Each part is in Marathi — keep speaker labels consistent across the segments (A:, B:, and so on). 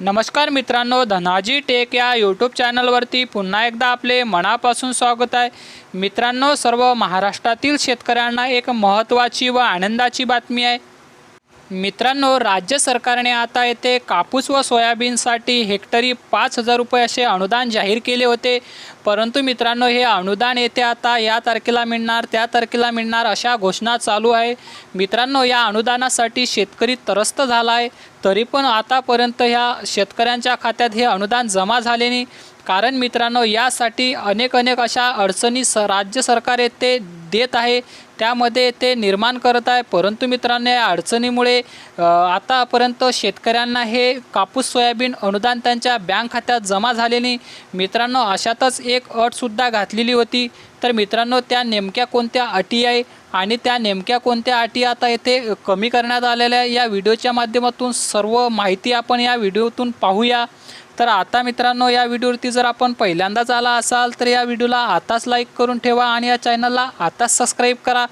A: नमस्कार मित्रांनो धनाजी टेक या यूट्यूब चॅनलवरती पुन्हा एकदा आपले मनापासून स्वागत आहे. मित्रांनो सर्व महाराष्ट्रातील शेतकऱ्यांना एक महत्त्वाची व आनंदाची बातमी आहे. मित्रांनो राज्य सरकारने आता येथे कापूस व सोयाबीनसाठी हेक्टरी पाच हजार रुपये असे अनुदान जाहीर केले होते. परंतु मित्रांनो हे अनुदान येथे आता या तारखेला मिळणार त्या तारखेला मिळणार अशा घोषणा चालू आहे. मित्रांनो या अनुदानासाठी शेतकरी त्रस्त झाला आहे तरी पण आतापर्यंत ह्या शेतकऱ्यांच्या खात्यात हे अनुदान जमा झाले नाही. कारण मित्रांनो यासाठी अनेक अनेक अशा अडचणी स राज्य सरकार येथे देत आहे त्यामध्ये ते निर्माण करत आहे. परंतु मित्रांनो या अडचणीमुळे आतापर्यंत शेतकऱ्यांना हे कापूस सोयाबीन अनुदान त्यांच्या बँक खात्यात जमा झाले नाही मित्रांनो अशातच एक अटसुद्धा घातलेली होती. तर मित्रांनो त्या नेमक्या कोणत्या अटी आहे आणि त्या नेमक्या कोणत्या अटी आता येथे कमी करण्यात आलेल्या आहे या व्हिडिओच्या माध्यमातून सर्व माहिती आपण या व्हिडिओतून पाहूया. तर आता मित्रांनो या व्हिडिओवरती जर आपण पहिल्यांदाच आला असाल तर या व्हिडिओला आताच लाईक करून ठेवा आणि या चॅनलला आताच सबस्क्राईब करा.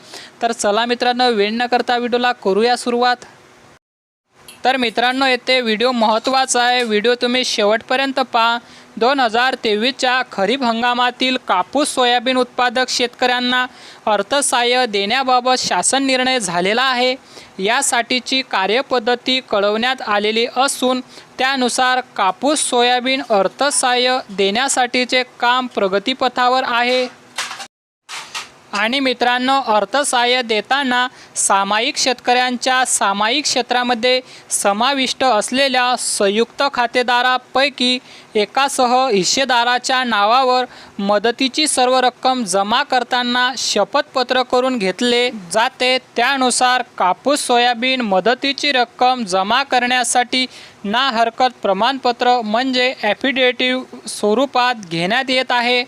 A: तर चला मित्रांनो वेळ न करता व्हिडिओला करूया सुरुवात. तर मित्रांनो येथे व्हिडिओ महत्त्वाचा आहे. व्हिडिओ तुम्ही शेवटपर्यंत पहा. दोन हजार तेवीसच्या खरीप हंगामातील कापूस सोयाबीन उत्पादक शेतकऱ्यांना अर्थसहाय्य देण्याबाबत शासन निर्णय झालेला आहे. यासाठीची कार्यपद्धती कळवण्यात आलेली असून त्यानुसार कापूस सोयाबीन अर्थसहाय्य देण्यासाठीचे काम प्रगतीपथावर आहे. आणि मित्रांनो अर्थसहाय्य देताना सामायिक शेतकऱ्यांच्या सामायिक क्षेत्रामध्ये समाविष्ट असलेल्या संयुक्त खातेदारापैकी एकासह हिस्सेदाराच्या नावावर मदतीची सर्व रक्कम जमा करताना शपथपत्र करून घेतले जाते. त्यानुसार कापूस सोयाबीन मदतीची रक्कम जमा करण्यासाठी ना हरकत प्रमाणपत्र म्हणजे ॲफिडेटिव्ह स्वरूपात घेण्यात येत आहे.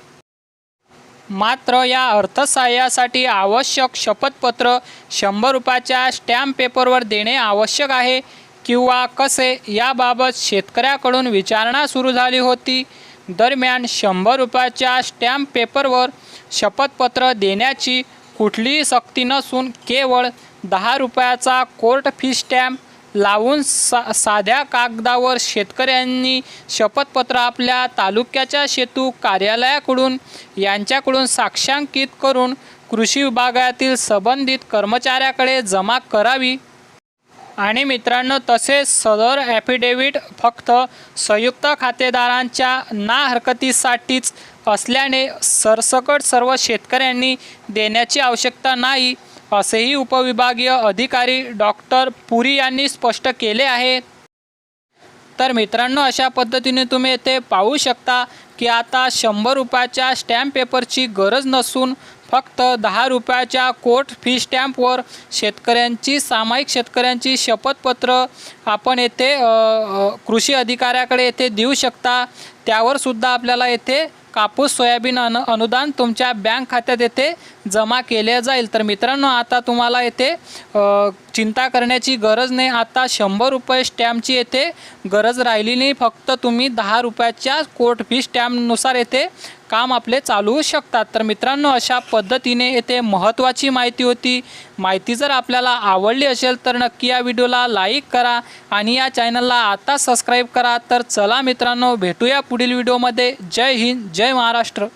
A: मात्र या अर्थसहाय्यासाठी आवश्यक शपथपत्र शंभर रुपयाच्या स्टॅम्प पेपरवर देणे आवश्यक आहे किंवा कसे याबाबत शेतकऱ्याकडून विचारणा सुरू झाली होती. दरम्यान शंभर रुपयाच्या स्टॅम्प पेपरवर शपथपत्र देण्याची कुठलीही सक्ती नसून केवळ दहा रुपयाचा कोर्ट फी स्टॅम्प लावून सा साध्या कागदावर शेतकऱ्यांनी शपथपत्र आपल्या तालुक्याच्या शेतू कार्यालयाकडून यांच्याकडून साक्षांकित करून कृषी विभागातील संबंधित कर्मचाऱ्याकडे जमा करावी. आणि मित्रांनो तसेच सदर ॲफिडेव्हिट फक्त संयुक्त खातेदारांच्या ना हरकतीसाठीच असल्याने सरसकट सर्व शेतकऱ्यांनी देण्याची आवश्यकता नाही. असेही उपविभागीय अधिकारी डॉक्टर पुरी यांनी स्पष्ट केले आहे. तर मित्रांनो अशा पद्धतीने तुम्ही येथे पाहू शकता की आता शंभर रुपयाच्या स्टॅम्प पेपरची गरज नसून फक्त दहा रुपयाच्या कोर्ट फी स्टॅम्पवर शेतकऱ्यांची सामायिक शेतकऱ्यांची शपथपत्र आपण येथे कृषी अधिकाऱ्याकडे येथे देऊ शकता. त्यावर सुद्धा आपल्याला येथे कापूस सोयाबीन अनु अनुदान तुमच्या बँक खात्यात येथे जमा केले जाईल. तर मित्रांनो आता तुम्हाला येथे चिंता करण्याची गरज नाही. आता शंभर रुपये स्टॅम्पची येथे गरज राहिली नाही. फक्त तुम्ही दहा रुपयाच्या कोर्ट फी स्टॅम्पनुसार येथे काम आपले चालू होऊ शकतात. तर मित्रांनो अशा पद्धतीने येथे महत्त्वाची माहिती होती. माहिती जर आपल्याला आवडली असेल तर नक्की या व्हिडिओला लाईक करा आणि या चॅनलला आता सबस्क्राईब करा. तर चला मित्रांनो भेटूया पुढील व्हिडिओमध्ये. जय हिंद जय महाराष्ट्र.